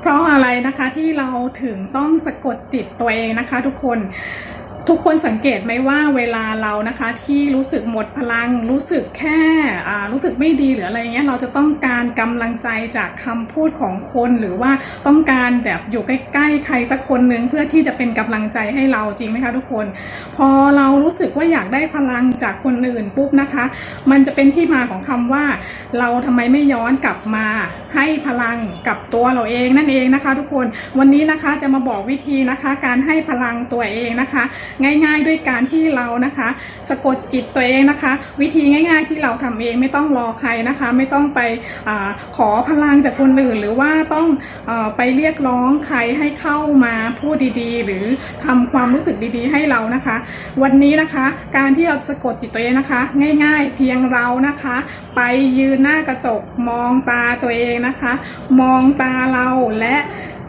เพราะอะไรนะคะที่เราถึงต้องสะกดจิตตัวเองนะคะ ทุกคนทุกคนสังเกตไหมว่าเวลาเรานะคะที่รู้สึกหมดพลังรู้สึกแค่รู้สึกไม่ดีหรืออะไรเงี้ยเราจะต้องการกำลังใจจากคำพูดของคนหรือว่าต้องการแบบอยู่ใกล้ๆใครสักคนนึงเพื่อที่จะเป็นกำลังใจให้เราจริงไหมคะทุกคน พอเรารู้สึกว่าอยากได้พลังจากคนอื่นปุ๊บนะคะ มันจะเป็นที่มาของคำว่า เราทำไมไม่ย้อนกลับมาให้พลังกับตัวเราเองนั่นเองนะคะ ทุกคนวันนี้นะคะจะมาบอกวิธีนะคะ การให้พลังตัวเองนะคะ ง่าย ๆ ด้วยการที่เรานะคะ สะกดจิตตัวเองนะคะ วิธีง่าย ๆ ที่เราทำเองไม่ต้องรอใครนะคะ ไม่ต้องไปอขอพลังจากคนอื่น หรือว่าต้องอไปเรียกร้องใครให้เข้ามาพูดดีๆ หรือทำความรู้สึกดีๆ ให้เรานะคะ วันนี้นะคะ การที่เราสะกดจิตตัวเองนะคะ ง่าย ๆ เพียงเรานะคะ ไปยืนหน้ากระจกมองตาตัวเองนะคะ มองตาเราและ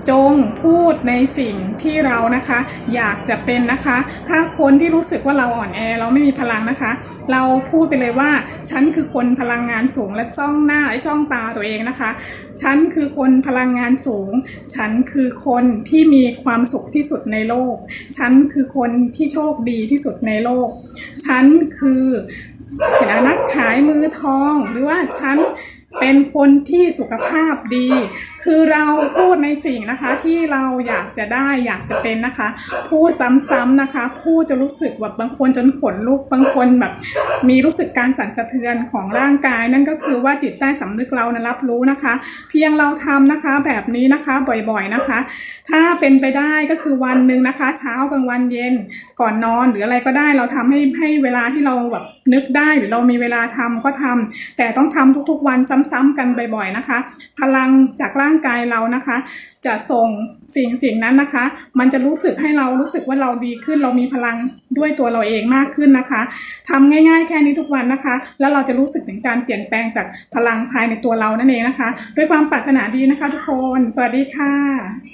จงพูดในสิ่งที่เรานะคะ อยากจะเป็นนะคะ ถ้าคนที่รู้สึกว่าเราอ่อนแอเราไม่มีพลังนะคะ เราพูดไปเลยว่า ฉันคือคนพลังงานสูงและจ้องหน้าไอ้จ้องตาตัวเองนะคะ ฉันคือคนพลังงานสูง ฉันคือคนที่มีความสุขที่สุดในโลก ฉันคือคนที่โชคดีที่สุดในโลก ฉันคือ เห็นนักขายมือทองหรือว่าชั้น เป็นคนที่สุขภาพดี คือเราพูดในสิ่งนะคะที่เราอยากจะได้อยากจะเป็นนะคะ พูดซ้ำๆนะคะ พูดจะรู้สึกแบบบางคนจนขนลุกบางคนแบบ มีรู้สึกการสั่นสะเทือนของร่างกาย นั่นก็คือว่าจิตใต้สำนึกเรานะรับรู้นะคะ เพียงเราทำนะคะแบบนี้นะคะบ่อยๆนะคะ ถ้าเป็นไปได้ก็คือวันหนึ่งนะคะ เช้ากลางวันเย็นก่อนนอนหรืออะไรก็ได้เราทำให้ให้เวลาที่เราแบบนึกได้หรือเรามีเวลาทำก็ทำแต่ต้องทำทุกๆวันซ้ำๆกันบ่อยๆนะคะ พลังจากร่างกายเรานะคะ จะส่งสิ่งสิ่งนั้นนะคะ มันจะรู้สึกให้เรารู้สึกว่าเราดีขึ้น เรามีพลังด้วยตัวเราเองมากขึ้นนะคะทำง่ายๆ แค่นี้ทุกวันนะคะ แล้วเราจะรู้สึกถึงการเปลี่ยนแปลงจากพลังภายในตัวเรานั่นเองนะคะ ด้วยความปรารถนาดีนะคะ ทุกคน สวัสดีค่ะ